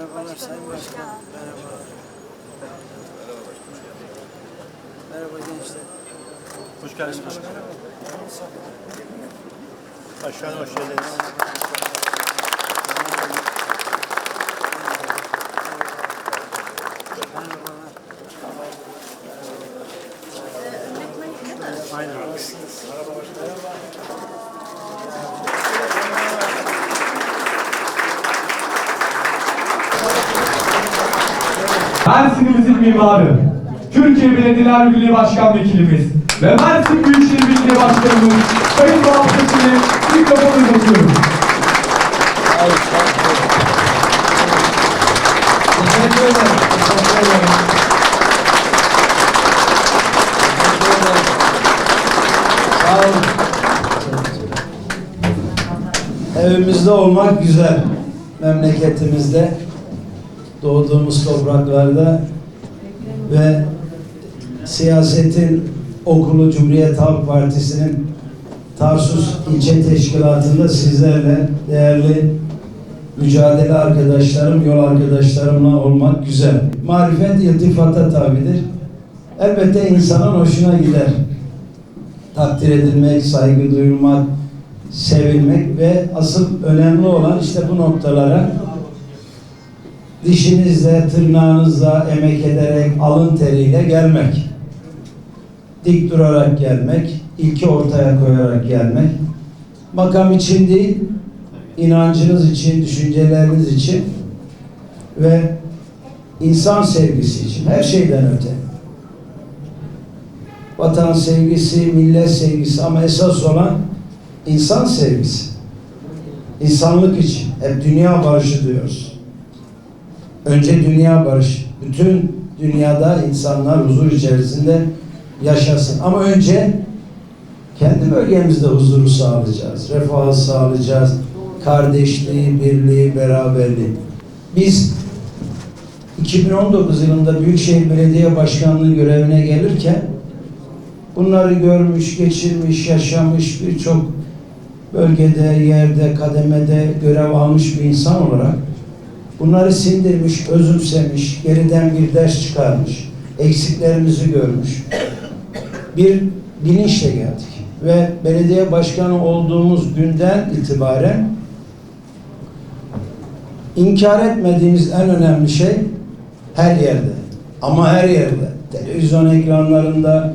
Merhabalar Sayın Başkan. Merhaba. Merhaba gençler. Hoş geldiniz başkanım. Başkanım hoş geldiniz. Merhabalar. Aynen. Mersin'imizin mimarı, Türkiye Belediyeler Birliği Başkan Vekilimiz ve Mersin Büyükşehir Belediye Başkanımız Sayın Doğan Seçil'e mikrofonu uzatıyorum. Teşekkür ederim. Teşekkür ederim. Evimizde olmak güzel. Memleketimizde, doğduğumuz topraklarda ve siyasetin okulu Cumhuriyet Halk Partisi'nin Tarsus ilçe teşkilatında sizlerle değerli mücadele arkadaşlarım, yol arkadaşlarımla olmak güzel. Marifet iltifata tabidir. Elbette insanın hoşuna gider. Takdir edilmek, saygı duyulmak, sevilmek ve asıl önemli olan işte bu noktalara dişinizle, tırnağınızla emek ederek, alın teriyle gelmek. Dik durarak gelmek, ilki ortaya koyarak gelmek. Makam için değil, inancınız için, düşünceleriniz için ve insan sevgisi için, her şeyden öte. Vatan sevgisi, millet sevgisi ama esas olan insan sevgisi. İnsanlık için. Hep dünya barışı diyoruz. Önce dünya barışı. Bütün dünyada insanlar huzur içerisinde yaşasın. Ama önce kendi bölgemizde huzuru sağlayacağız. Refahı sağlayacağız. Kardeşliği, birliği, beraberliği. Biz 2019 yılında Büyükşehir Belediye Başkanlığı görevine gelirken bunları görmüş, geçirmiş, yaşamış birçok bölgede, yerde, kademede görev almış bir insan olarak bunları sindirmiş, özümsemiş, geriden bir ders çıkarmış, eksiklerimizi görmüş. Bir bilinçle geldik ve belediye başkanı olduğumuz günden itibaren inkar etmediğimiz en önemli şey her yerde ama her yerde televizyon ekranlarında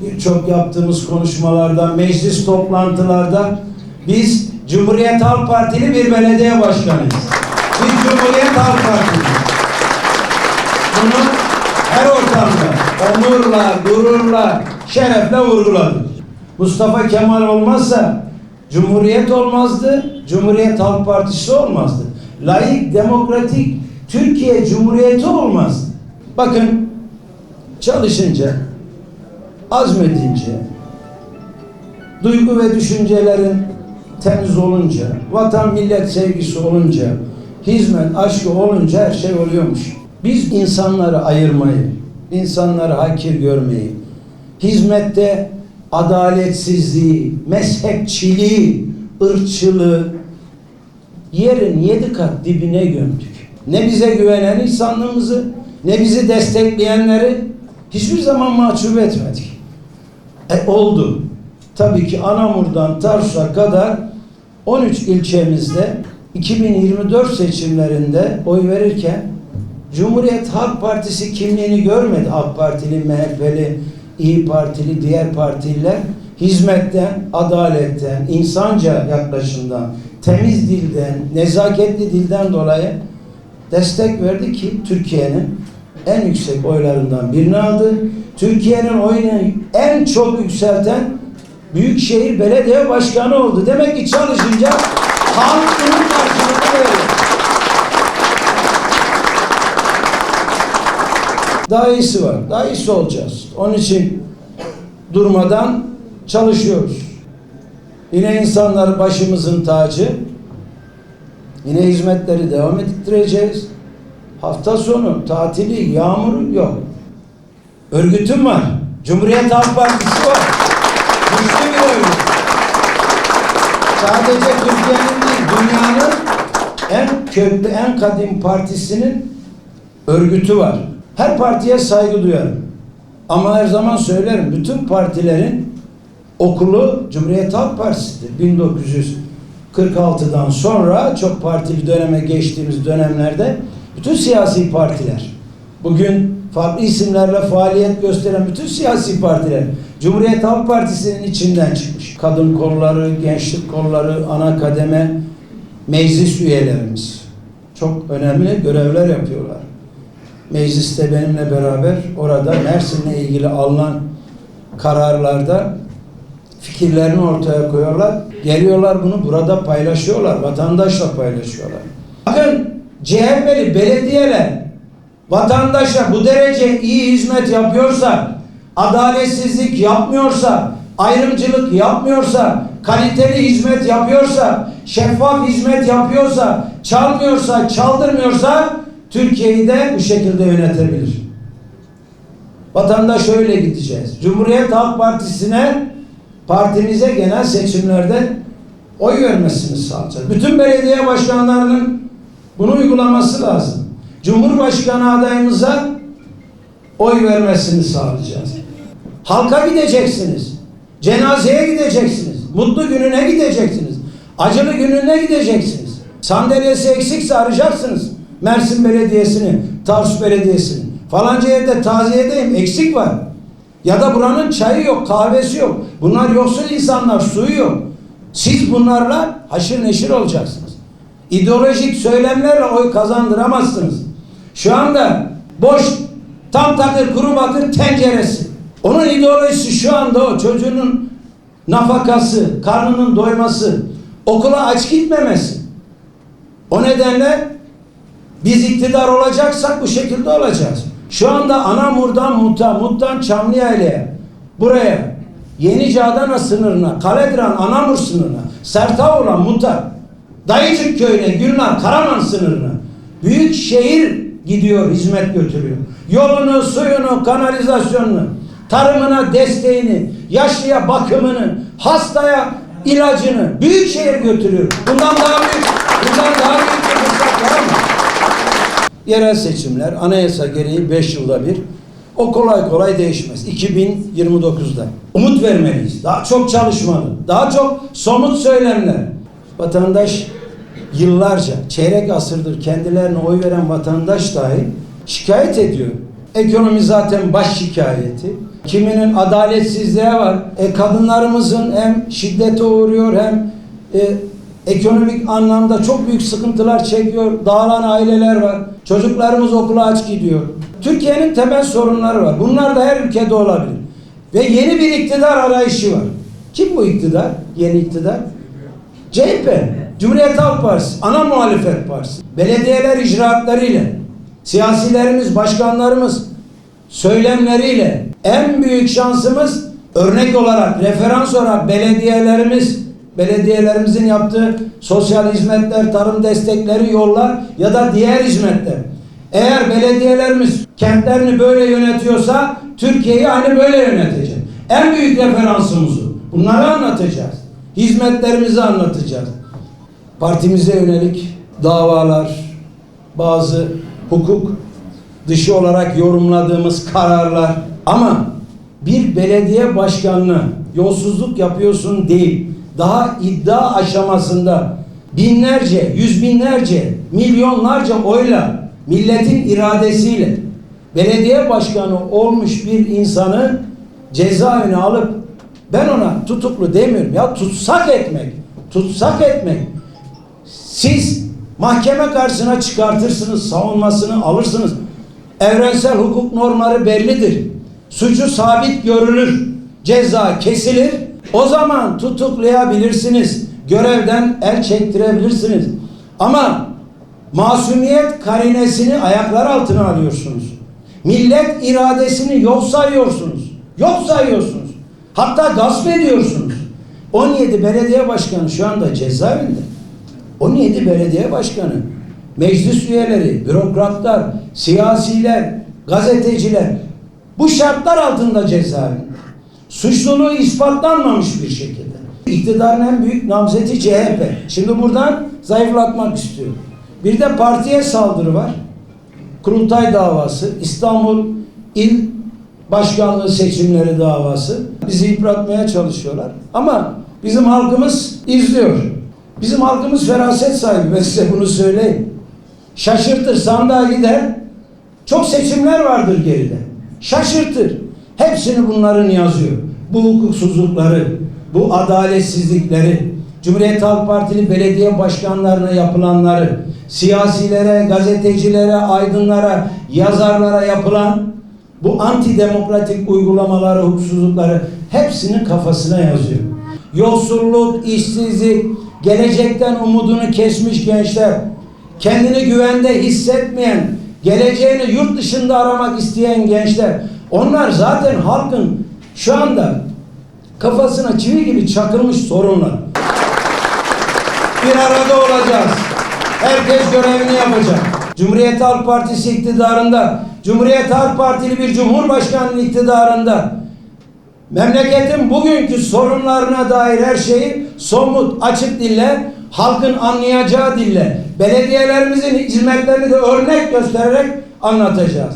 birçok yaptığımız konuşmalarda meclis toplantılarda biz Cumhuriyet Halk Partili bir belediye başkanıyız. Cumhuriyet Halk Partiliyiz. Bunu her ortamda onurla, gururla, şerefle vurguladık. Mustafa Kemal olmazsa Cumhuriyet olmazdı, Cumhuriyet Halk Partisi olmazdı. Layık, demokratik Türkiye Cumhuriyeti olmazdı. Bakın çalışınca, azmedince, duygu ve düşüncelerin temiz olunca, vatan millet sevgisi olunca, hizmet aşkı olunca her şey oluyormuş. Biz insanları ayırmayı, insanları hakir görmeyi, hizmette adaletsizliği, mezhepçiliği, ırkçılığı yerin yedi kat dibine gömdük. Ne bize güvenen insanlığımızı, ne bizi destekleyenleri hiçbir zaman mahcup etmedik. E oldu. Tabii ki Anamur'dan Tarsus'a kadar 13 ilçemizde 2024 seçimlerinde oy verirken Cumhuriyet Halk Partisi kimliğini görmedi. AK Partili, MHP'li, İyi Partili, diğer partililer hizmetten, adaletten, insanca yaklaşımdan, temiz dilden, nezaketli dilden dolayı destek verdi ki Türkiye'nin en yüksek oylarından birini aldı. Türkiye'nin oyunu en çok yükselten Büyükşehir Belediye Başkanı oldu. Demek ki çalışınca halk Daha iyisi var. Daha iyisi olacağız. Onun için durmadan çalışıyoruz. Yine insanlar başımızın tacı. Yine hizmetleri devam ettireceğiz. Hafta sonu tatili, yağmuru yok. Örgütüm var. Cumhuriyet Halk Partisi var. Güçlü bir örgüt. Sadece Türkiye'nin değil, dünyanın en köklü, en kadim partisinin örgütü var. Her partiye saygı duyarım. Ama her zaman söylerim, bütün partilerin okulu Cumhuriyet Halk Partisi'dir. 1946'dan sonra çok partili döneme geçtiğimiz dönemlerde bütün siyasi partiler, bugün farklı isimlerle faaliyet gösteren bütün siyasi partiler Cumhuriyet Halk Partisi'nin içinden çıkmış. Kadın kolları, gençlik kolları, ana kademe, meclis üyelerimiz çok önemli görevler yapıyorlar. Mecliste benimle beraber orada Mersin'le ilgili alınan kararlarda fikirlerini ortaya koyuyorlar. Geliyorlar bunu burada paylaşıyorlar. Vatandaşla paylaşıyorlar. Bakın CHP'li belediyeler vatandaşa bu derece iyi hizmet yapıyorsa, adaletsizlik yapmıyorsa, ayrımcılık yapmıyorsa, kaliteli hizmet yapıyorsa, şeffaf hizmet yapıyorsa, çalmıyorsa, çaldırmıyorsa Türkiye'yi de bu şekilde yönetebilir. Vatandaş öyle gideceğiz. Cumhuriyet Halk Partisi'ne partimize genel seçimlerde oy vermesini sağlayacağız. Bütün belediye başkanlarının bunu uygulaması lazım. Cumhurbaşkanı adayımıza oy vermesini sağlayacağız. Halka gideceksiniz. Cenazeye gideceksiniz. Mutlu gününe gideceksiniz. Acılı gününe gideceksiniz. Sandalyesi eksikse arayacaksınız. Mersin Belediyesi'ni, Tarsus Belediyesi'ni. Falanca yerde taziyedeyim eksik var. Ya da buranın çayı yok, kahvesi yok. Bunlar yoksul insanlar, suyu yok. Siz bunlarla haşır neşir olacaksınız. İdeolojik söylemlerle oy kazandıramazsınız. Şu anda boş tam takır kuru bakır tenceresi. Onun ideolojisi şu anda o çocuğunun nafakası, karnının doyması, okula aç gitmemesi. O nedenle biz iktidar olacaksak bu şekilde olacağız. Şu anda Anamur'dan Mut'a, Mut'tan Çamlıyaile'ye, buraya, Yenice Adana sınırına, Kaledran Anamur sınırına, Sertavula Mut'a, Dayıcık köyüne, Gülnar, Karaman sınırına büyük şehir gidiyor, hizmet götürüyor. Yolunu, suyunu, kanalizasyonunu, tarımına desteğini, yaşlıya bakımını, hastaya ilacını büyük şehir götürüyor. Bundan daha büyük, bundan daha büyük bir fırsat var mı? Yerel seçimler anayasa gereği 5 yılda bir o kolay kolay değişmez. 2029'da. Umut vermeliyiz. Daha çok çalışmalı. Daha çok somut söylemler. Vatandaş yıllarca, çeyrek asırdır kendilerine oy veren vatandaş dahi şikayet ediyor. Ekonomi zaten baş şikayeti. Kiminin adaletsizliğe var. E, kadınlarımızın hem şiddete uğruyor hem e, ekonomik anlamda çok büyük sıkıntılar çekiyor. Dağılan aileler var. Çocuklarımız okula aç gidiyor. Türkiye'nin temel sorunları var. Bunlar da her ülkede olabilir. Ve yeni bir iktidar arayışı var. Kim bu iktidar? Yeni iktidar. CHP, Cumhuriyet Halk Partisi, ana muhalefet partisi. Belediyeler icraatlarıyla, siyasilerimiz, başkanlarımız söylemleriyle en büyük şansımız örnek olarak, referans olarak belediyelerimiz, belediyelerimizin yaptığı sosyal hizmetler, tarım destekleri, yollar ya da diğer hizmetler. Eğer belediyelerimiz kentlerini böyle yönetiyorsa Türkiye'yi aynı böyle yönetecek. En büyük referansımız o. Bunları anlatacağız. Hizmetlerimizi anlatacağız. Partimize yönelik davalar, bazı hukuk dışı olarak yorumladığımız kararlar ama bir belediye başkanına yolsuzluk yapıyorsun değil. Daha iddia aşamasında binlerce, yüz binlerce, milyonlarca oyla milletin iradesiyle belediye başkanı olmuş bir insanı cezaevine alıp ben ona tutuklu demiyorum ya tutsak etmek, tutsak etmek. Siz mahkeme karşısına çıkartırsınız, savunmasını alırsınız. Evrensel hukuk normları bellidir. Suçu sabit görülür, ceza kesilir. O zaman tutuklayabilirsiniz. Görevden el çektirebilirsiniz. Ama masumiyet karinesini ayaklar altına alıyorsunuz. Millet iradesini yok sayıyorsunuz. Yok sayıyorsunuz. Hatta gasp ediyorsunuz. 17 belediye başkanı şu anda cezaevinde. 17 belediye başkanı, meclis üyeleri, bürokratlar, siyasiler, gazeteciler bu şartlar altında cezaevinde. Suçluluğu ispatlanmamış bir şekilde. İktidarın en büyük namzeti CHP. Şimdi buradan zayıflatmak istiyor. Bir de partiye saldırı var. Kurultay davası, İstanbul İl Başkanlığı seçimleri davası. Bizi yıpratmaya çalışıyorlar. Ama bizim halkımız izliyor. Bizim halkımız feraset sahibi. Ben size bunu söyleyeyim. Şaşırtır, sandığa gider. Çok seçimler vardır geride. Şaşırtır. Hepsini bunların yazıyor. Bu hukuksuzlukları, bu adaletsizlikleri, Cumhuriyet Halk Partili belediye başkanlarına yapılanları, siyasilere, gazetecilere, aydınlara, yazarlara yapılan bu antidemokratik uygulamaları, hukuksuzlukları hepsini kafasına yazıyor. Yoksulluk, işsizlik, gelecekten umudunu kesmiş gençler, kendini güvende hissetmeyen, geleceğini yurt dışında aramak isteyen gençler, onlar zaten halkın şu anda kafasına çivi gibi çakılmış sorunlar. Bir arada olacağız. Herkes görevini yapacak. Cumhuriyet Halk Partisi iktidarında, Cumhuriyet Halk Partili bir Cumhurbaşkanı iktidarında memleketin bugünkü sorunlarına dair her şeyi somut, açık dille, halkın anlayacağı dille, belediyelerimizin hizmetlerini de örnek göstererek anlatacağız.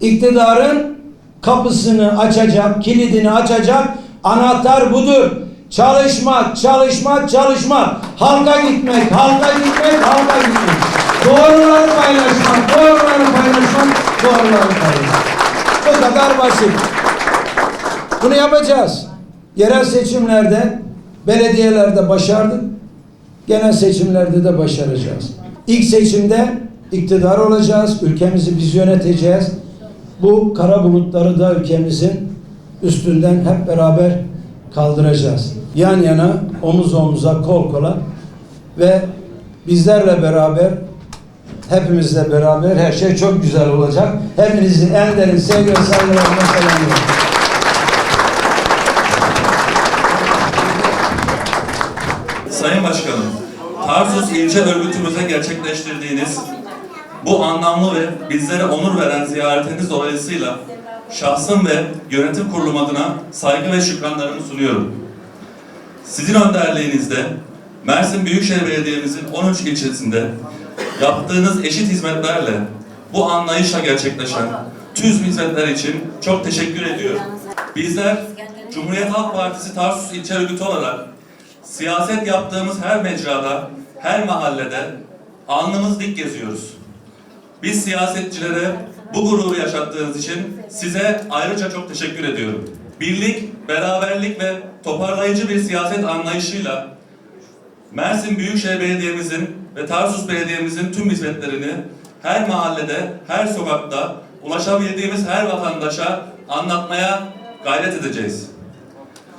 İktidarın kapısını açacak, kilidini açacak, anahtar budur. Çalışmak, çalışmak, çalışmak. Halka gitmek, halka gitmek, halka gitmek. Doğruları paylaşmak, doğruları paylaşmak, doğruları paylaşmak. Bu kadar basit. Bunu yapacağız. Yerel seçimlerde, belediyelerde başardık. Genel seçimlerde de başaracağız. İlk seçimde iktidar olacağız. Ülkemizi biz yöneteceğiz. Bu kara bulutları da ülkemizin üstünden hep beraber kaldıracağız. Yan yana, omuz omuza, kol kola ve bizlerle beraber hepimizle beraber her şey çok güzel olacak. Hepinizi en derin sevgi ve saygılarımla selamlıyorum. Sayın Başkanım, Tarsus ilçe örgütümüze gerçekleştirdiğiniz bu anlamlı ve bizlere onur veren ziyaretiniz dolayısıyla şahsım ve yönetim kurulum adına saygı ve şükranlarımı sunuyorum. Sizin önderliğinizde Mersin Büyükşehir Belediye'mizin 13 ilçesinde yaptığınız eşit hizmetlerle bu anlayışla gerçekleşen tüm hizmetler için çok teşekkür ediyorum. Bizler Cumhuriyet Halk Partisi Tarsus İlçe Örgütü olarak siyaset yaptığımız her mecrada, her mahallede alnımız dik geziyoruz. Biz siyasetçilere bu gururu yaşattığınız için size ayrıca çok teşekkür ediyorum. Birlik, beraberlik ve toparlayıcı bir siyaset anlayışıyla Mersin Büyükşehir Belediye'mizin ve Tarsus Belediye'mizin tüm hizmetlerini her mahallede, her sokakta ulaşabildiğimiz her vatandaşa anlatmaya gayret edeceğiz.